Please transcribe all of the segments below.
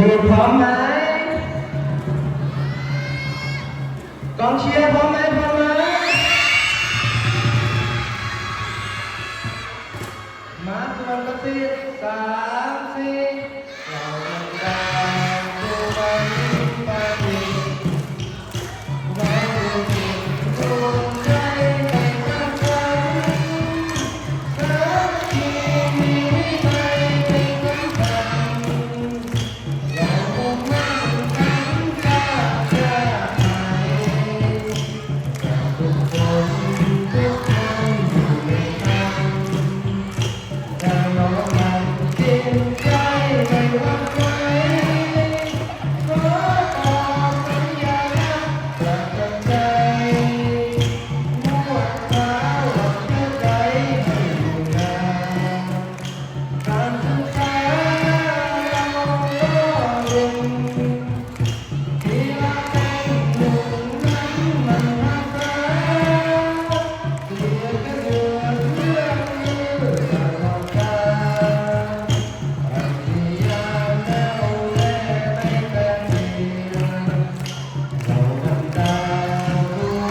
ลืดพร้อมไหมกองเชียร์พร้อมไหมพร้อมไหมมาร์คนก็ติสาม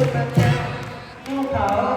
Não, não.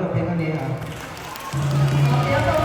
จบเพียงเท่านี้ครับ